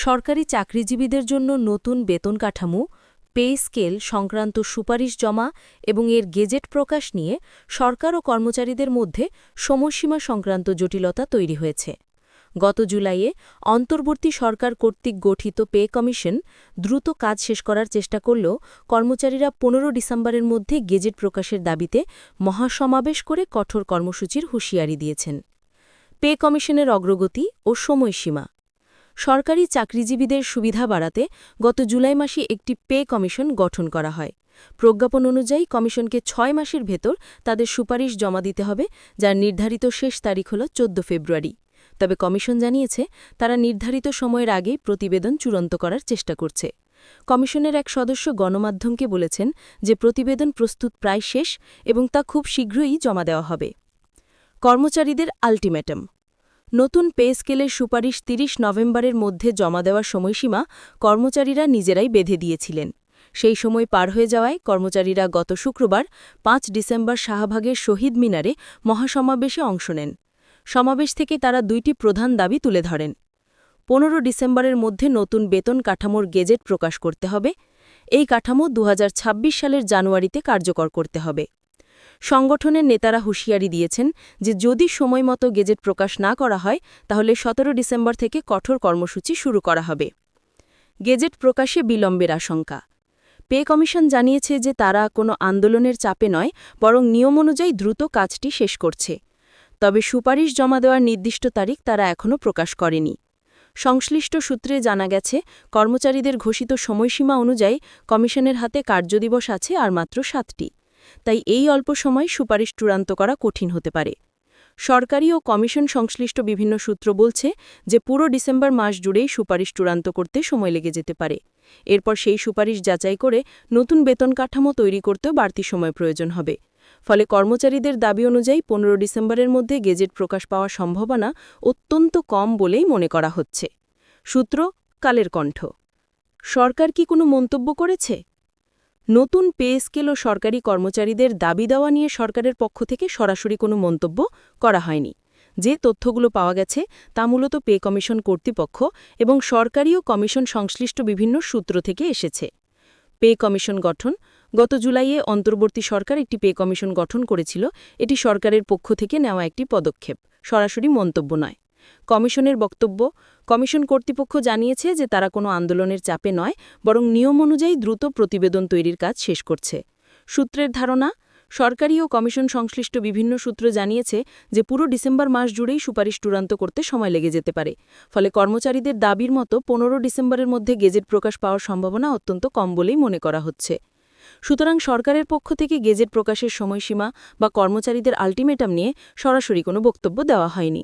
সরকারি চাকরিজীবীদের জন্য নতুন বেতন কাঠামো, পে স্কেল সংক্রান্ত সুপারিশ জমা এবং এর গেজেট প্রকাশ নিয়ে সরকার ও কর্মচারীদের মধ্যে সময়সীমা সংক্রান্ত জটিলতা তৈরি হয়েছে। গত জুলাইয়ে অন্তর্বর্তী সরকার কর্তৃক গঠিত পে কমিশন দ্রুত কাজ শেষ করার চেষ্টা করলেও কর্মচারীরা পনেরো ডিসেম্বরের মধ্যে গেজেট প্রকাশের দাবিতে মহাসমাবেশ করে কঠোর কর্মসূচির হুঁশিয়ারি দিয়েছেন। পে কমিশনের অগ্রগতি ও সময়সীমা সরকারি চাকরিজীবীদের সুবিধা বাড়াতে গত জুলাই মাসে একটি পে কমিশন গঠন করা হয়। প্রজ্ঞাপন অনুযায়ী কমিশনকে ছয় মাসের ভেতর তাদের সুপারিশ জমা দিতে হবে, যার নির্ধারিত শেষ তারিখ হল চোদ্দ ফেব্রুয়ারি। তবে কমিশন জানিয়েছে, তারা নির্ধারিত সময়ের আগেই প্রতিবেদন চূড়ান্ত করার চেষ্টা করছে। কমিশনের এক সদস্য গণমাধ্যমকে বলেছেন যে প্রতিবেদন প্রস্তুত প্রায় শেষ এবং তা খুব শীঘ্রই জমা দেওয়া হবে। কর্মচারীদের আল্টিমেটাম। নতুন পে স্কেলের সুপারিশ ৩০ নভেম্বরের মধ্যে জমা দেওয়ার সময়সীমা কর্মচারীরা নিজেরাই বেঁধে দিয়েছিলেন। সেই সময় পার হয়ে যাওয়ায় কর্মচারীরা গত শুক্রবার, পাঁচ ডিসেম্বর শাহবাগের শহীদ মিনারে মহাসমাবেশে অংশ নেন। সমাবেশ থেকে তারা দুইটি প্রধান দাবি তুলে ধরেন। পনেরো ডিসেম্বরের মধ্যে নতুন বেতন কাঠামোর গেজেট প্রকাশ করতে হবে। এই কাঠামো দু হাজার ছাব্বিশ সালের জানুয়ারিতে কার্যকর করতে হবে। সংগঠনের নেতারা হুঁশিয়ারি দিয়েছেন যে যদি সময়মতো গেজেট প্রকাশ না করা হয়, তাহলে সতেরো ডিসেম্বর থেকে কঠোর কর্মসূচি শুরু করা হবে। গেজেট প্রকাশে বিলম্বের আশঙ্কা। পে কমিশন জানিয়েছে যে তারা কোনো আন্দোলনের চাপে নয়, বরং নিয়ম অনুযায়ী দ্রুত কাজটি শেষ করছে। তবে সুপারিশ জমা দেওয়ার নির্দিষ্ট তারিখ তারা এখনও প্রকাশ করেনি। সংশ্লিষ্ট সূত্রে জানা গেছে, কর্মচারীদের ঘোষিত সময়সীমা অনুযায়ী কমিশনের হাতে কার্যদিবস আছে আর মাত্র সাতটি। তাই এই অল্প সময় সুপারিশ চূড়ান্ত করা কঠিন হতে পারে। সরকারি ও কমিশন সংশ্লিষ্ট বিভিন্ন সূত্র বলছে যে পুরো ডিসেম্বর মাস জুড়েই সুপারিশ চূড়ান্ত করতে সময় লেগে যেতে পারে। এরপর সেই সুপারিশ যাচাই করে নতুন বেতন কাঠামো তৈরি করতেও বাড়তি সময় প্রয়োজন হবে। ফলে কর্মচারীদের দাবি অনুযায়ী পনেরো ডিসেম্বরের মধ্যে গেজেট প্রকাশ পাওয়ার সম্ভাবনা অত্যন্ত কম বলেই মনে করা হচ্ছে। সূত্র, কালের কণ্ঠ। সরকার কি কোনো মন্তব্য করেছে? নতুন পে স্কেল ও সরকারি কর্মচারীদের দাবি দেওয়া নিয়ে সরকারের পক্ষ থেকে সরাসরি কোনো মন্তব্য করা হয়নি। যে তথ্যগুলো পাওয়া গেছে তা মূলত পে কমিশন কর্তৃপক্ষ এবং সরকারি ও কমিশন সংশ্লিষ্ট বিভিন্ন সূত্র থেকে এসেছে। পে কমিশন গঠন। গত জুলাইয়ে অন্তর্বর্তী সরকার একটি পে কমিশন গঠন করেছিল। এটি সরকারের পক্ষ থেকে নেওয়া একটি পদক্ষেপ। সরাসরি মন্তব্য নয়। কমিশনের বক্তব্য, কমিশন কর্তৃপক্ষ জানিয়েছে যে তারা কোনো আন্দোলনের চাপে নয়, বরং নিয়ম অনুযায়ী দ্রুত প্রতিবেদন তৈরির কাজ শেষ করছে। সূত্রের ধারণা, সরকারি ও কমিশন সংশ্লিষ্ট বিভিন্ন সূত্র জানিয়েছে যে পুরো ডিসেম্বর মাস জুড়েই সুপারিশ চূড়ান্ত করতে সময় লেগে যেতে পারে। ফলে কর্মচারীদের দাবির মতো পনেরো ডিসেম্বরের মধ্যে গেজেট প্রকাশ পাওয়ার সম্ভাবনা অত্যন্ত কম বলেই মনে করা হচ্ছে। সুতরাং সরকারের পক্ষ থেকে গেজেট প্রকাশের সময়সীমা বা কর্মচারীদের আল্টিমেটাম নিয়ে সরাসরি কোনো বক্তব্য দেওয়া হয়নি।